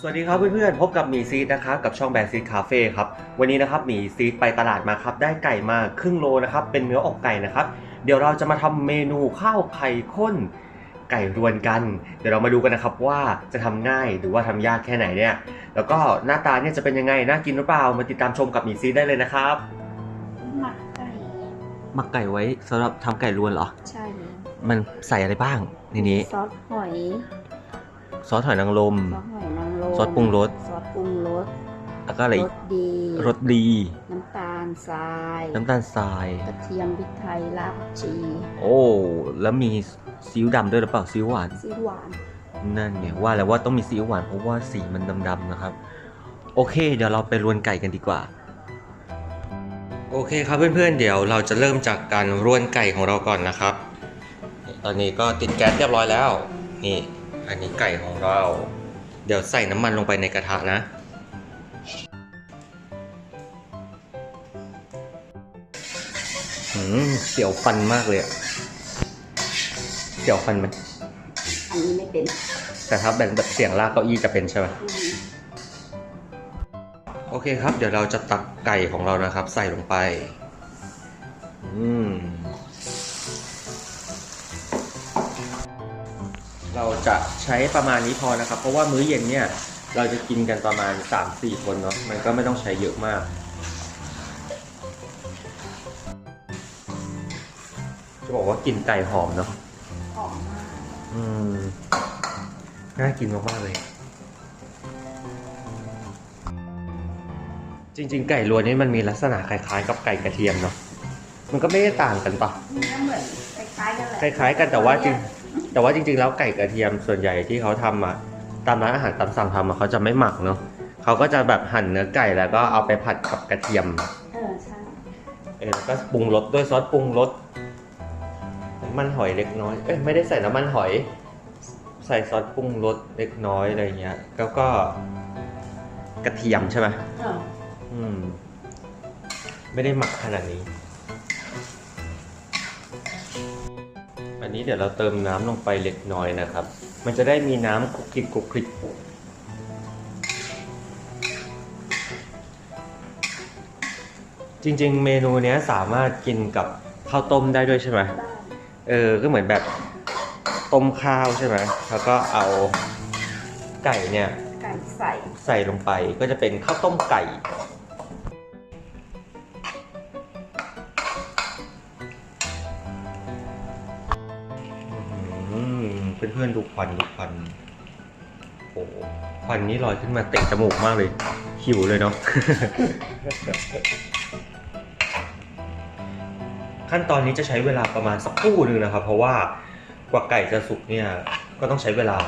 สวัสดีครับเพื่อนๆพบกับหมีซีดนะครับกับช่องแบรซีดคาเฟ่ครับวันนี้นะครับหมีซีดไปตลาดมาครับได้ไก่มาครึ่งโลนะครับเป็นเนื้ออกไก่นะครับเดี๋ยวเราจะมาทำเมนูข้าวไข่ข้นไก่รวนกัน เดี๋ยวเรามาดูกันนะครับว่าจะทำง่ายหรือว่าทำยากแค่ไหนเนี่ยแล้วก็หน้าตาเนี่ยจะเป็นยังไงน่ากินหรือเปล่ามาติดตามชมกับหมีซีดได้เลยนะครับหมักไก่หมักไก่ไว้สำหรับทำไก่รวนเหรอใช่เลยมันใส่อะไรบ้างในนี้ซอสหอยซอสหอยนางรมซอสหอยนางรม ซอสปรุงรส ซอสปรุงรส แล้วก็อะไรรอีกสดี รสดี น้ำตาลทราย น้ำตาลทราย กระเทียมพริกไทยรากผักชี โอ้ แล้วมีซีอิ๊วดำด้วยหรือเปล่าซีอิ๊วหวาน ซีอิ๊วหวาน นั่นไงว่าแล้วว่าต้องมีซีอิ๊วหวานเพราะว่าสีมันดำๆนะครับ โอเค เดี๋ยวเราไปรวนไก่กันดีกว่า โอเคครับเพื่อนๆ เดี๋ยวเราจะเริ่มจากการรวนไก่ของเราก่อนนะครับ ตอนนี้ก็ติดแก๊สเรียบร้อยแล้ว นี่ อันนี้ไก่ของเรา เดี๋ยวใส่น้ำมันลงไปในกระทะนะหืมเสียวฟันมากเลยอะเสียวฟันไหมอันนี้ไม่เป็นแต่ถ้าแบบแบบเสียงลากเก้าอี้จะเป็นใช่ไหมอืมโอเคครับ เดี๋ยวเราจะตักไก่ของเรานะครับ ใส่ลงไป อืม เราจะใช้ประมาณนี้พอนะครับ เพราะว่ามื้อเย็นเนี่ยเราจะกินกันประมาณ 3-4 คนเนาะมันก็ไม่ต้องใช้เยอะมาก จะบอกว่ากลิ่นไก่หอมเนาะหอมมากอืมน่ากินมากๆเลย จริง ๆ ไก่รวนนี่มันมีลักษณะคล้ายๆ กับไก่กระเทียมเนาะมันก็ไม่ได้ต่างกันปะเนื้อเหมือนคล้ายๆกันแหละคล้ายๆกันแต่ว่าจริง แต่ว่าจริงๆแล้วไก่กระเทียมส่วนใหญ่ที่เขาทำอะตามร้านอาหารตามสั่งทำอะเขาจะไม่หมักเนาะเขาก็จะแบบหั่นเนื้อไก่แล้วก็เอาไปผัดกับกระเทียมเออใช่เออแล้วก็ปรุงรสด้วยซอสปรุงรสน้ำมันหอยเล็กน้อยเอ้ยไม่ได้ใส่น้ำมันหอย ใส่ซอสปรุงรสเล็กน้อยอะไรเงี้ยแล้วก็กระเทียมใช่ไหมเอออืมไม่ได้หมักขนาดนี้ อันนี้เดี๋ยวเราเติมน้ำลงไปเล็กน้อยนะครับ มันจะได้มีน้ำคลุกคลิกคลุกคลิกจริงๆ เมนูเนี้ยสามารถกินกับข้าวต้มได้ด้วยใช่ไหมได้เออ ก็เหมือนแบบต้มข้าวใช่ไหมแล้วก็เอาไก่เนี่ย ไก่ใส่ ใส่ลงไปก็จะเป็นข้าวต้มไก่ พื่อนๆดูควันดูควันโอ้ควันนี้ลอยขึ้นมาเตะจมูกมากเลยหิวเลยเนาะขั้นตอนนี้จะใช้เวลาประมาณสักครู่หนึ่งนะครับ เพราะว่ากว่าไก่จะสุกเนี่ยก็ต้องใช้เวลา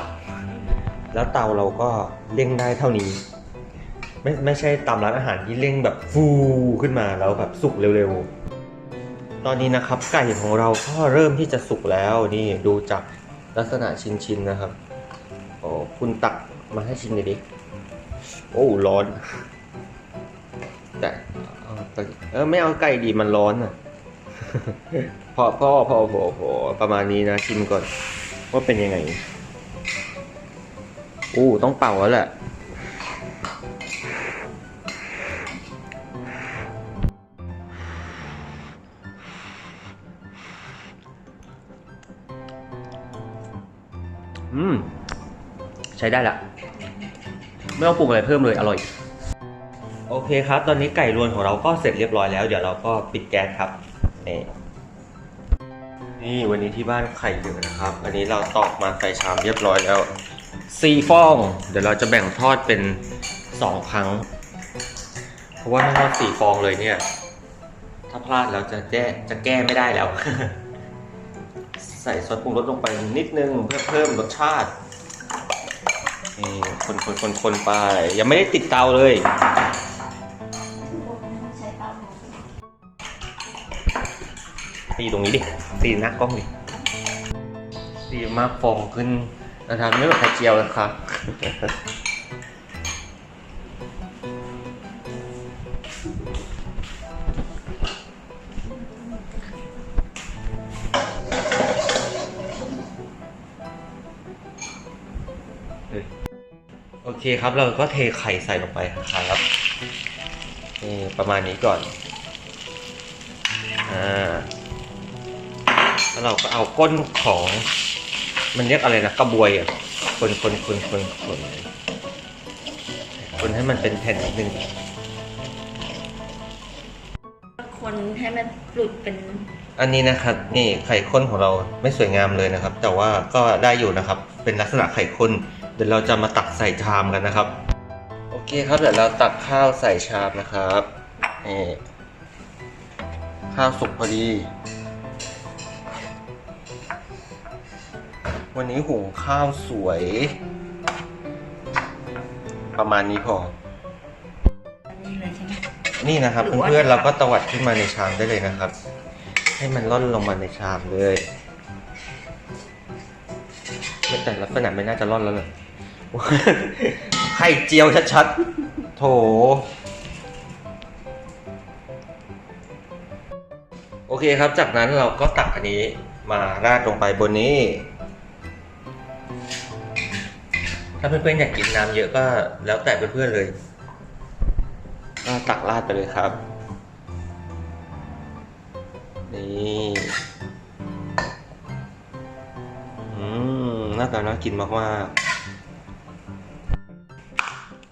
แล้วเตาเราก็เร่งได้เท่านี้ ไม่ไม่ใช่ตามร้านอาหารที่เร่งแบบฟูขึ้นมาแล้วแบบสุกเร็วๆตอนนี้นะครับไก่ของเราก็เริ่มที่จะสุกแล้วนี่ดูจาก ลักษณะชิ้นๆนะครับโอ้คุณตักมาให้ชิมหน่อยดิโอ้ร้อนแต่เออไม่เอาไก่ดีมันร้อนอะพอพอพอพอพอประมาณนี้นะชิมก่อนว่าเป็นยังไงอู้ต้องเป่าแล้วแหละ ใช้ได้ละ ไม่ต้องปรุงอะไรเพิ่มเลยอร่อย โอเคครับ ตอนนี้ไก่รวนของเราก็เสร็จเรียบร้อยแล้ว เดี๋ยวเราก็ปิดแก๊สครับนี่นี่วันนี้ที่บ้านไข่เยอะนะครับ อันนี้เราตอกมาใส่ชามเรียบร้อยแล้วสี่ฟอง เดี๋ยวเราจะแบ่งทอดเป็นสองครั้ง เพราะว่าถ้าทอดสี่ฟองเลยเนี่ย ถ้าพลาดแล้วจะแก้จะแก้ไม่ได้แล้ว ใส่ซอสปรุงรสลงไปนิดนึงเพื่อเพิ่มรสชาติ นี่คนคนคนคนไป ยังไม่ได้ติดเตาเลยใช้เตาหมูตีตรงนี้ดิ ตีหน้ากล้องดิดีมากฟองขึ้นนะครับไม่แบบไข่เจียวนะครับ โโอเคครับ เราก็เทไข่ใส่ลงไปครับนี่ประมาณนี้ก่อน อ่า แล้วเราก็เอาก้นของ มันเรียกอะไรนะกระบวยอะ คนคนคนคนคนคนให้มันเป็นแผ่นนิดนึงคนให้มันหลุดเป็น อันนี้นะครับ นี่ไข่ข้นของเราไม่สวยงามเลยนะครับ แต่ว่าก็ได้อยู่นะครับ เป็นลักษณะไข่ข้นเดี๋ยวเราจะมาตักใส่ชามกันนะครับ โอเคครับเดี๋ยวเราตักข้าวใส่ชามนะครับนี่ข้าวสุกพอดี วันนี้หุงข้าวสวย ประมาณนี้พออันนี้เลยใช่ไหมนี่นะครับหรือว่าเพื่อนๆเราก็ตวัดขึ้นมาในชามได้เลยนะครับ ให้มันล่อนลงมาในชามเลยไม่แต่ลักษณะไม่น่าจะล่อนแล้วเลย ไข่เจียวชัดๆ โถ โอเคครับ จากนั้นเราก็ตักอันนี้มาราดลงไปบนนี้ ถ้าเพื่อนๆอยากกินน้ำเยอะก็แล้วแต่เพื่อนๆเลย ก็ตักราดไปเลยครับ นี่อืมน้าตาน่ากินมากๆ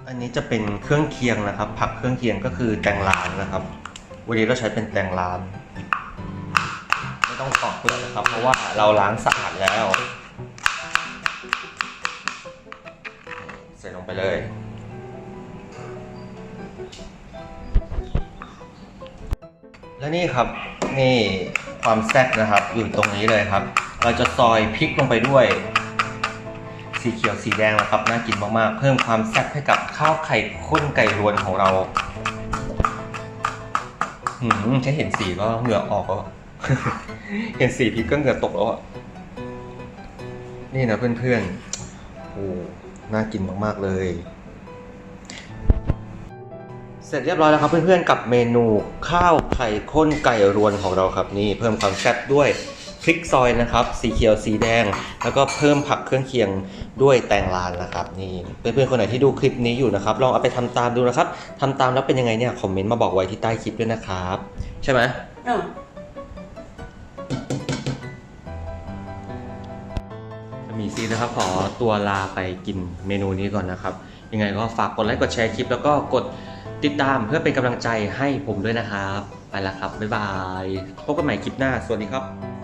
อันนี้จะเป็นเครื่องเคียงนะครับ ผักเครื่องเคียงก็คือแตงลานนะครับ วันนี้เราใช้เป็นแตงลาน ไม่ต้องปอกเปลือกนะครับ เพราะว่าเราล้างสะอาดแล้ว ใส่ลงไปเลยและนี่ครับนี่ความแซ่บนะครับอยู่ตรงนี้เลยครับ เราจะซอยพริกลงไปด้วย สีเขียวสีแดงนะครับน่ากินมากๆ เพิ่มความแซ่บให้กับข้าวไข่ข้นไก่รวนของเราหืมแค่เห็นสีก็เหงื่อออกแล้วเห็นสีพริกก็เหงื่อตกแล้วอะนี่นะเพื่อนๆโอ้น่ากินมากๆเลย เสร็จเรียบร้อยแล้วครับเพื่อนๆกับเมนูข้าวไข่ข้นไก่รวนของเราครับนี่เพิ่มความแซ่บด้วย พริกซอยนะครับ สีเขียวสีแดง แล้วก็เพิ่มผักเครื่องเคียงด้วยแตงลานนะครับนี่เพื่อนๆคนไหนที่ดูคลิปนี้อยู่นะครับลองเอาไปทำตามดูนะครับทำตามแล้วเป็นยังไงเนี่ยคอมเมนต์มาบอกไว้ที่ใต้คลิปด้วยนะครับ ใช่ไหมเออมีซีนะครับขอตัวลาไปกินเมนูนี้ก่อนนะครับ ยังไงก็ฝากกดไลค์กดแชร์คลิป แล้วก็กดติดตามเพื่อเป็นกำลังใจให้ผมด้วยนะครับ ไปแล้วครับ บ๊ายบาย พบกันใหม่คลิปหน้า สวัสดีครับ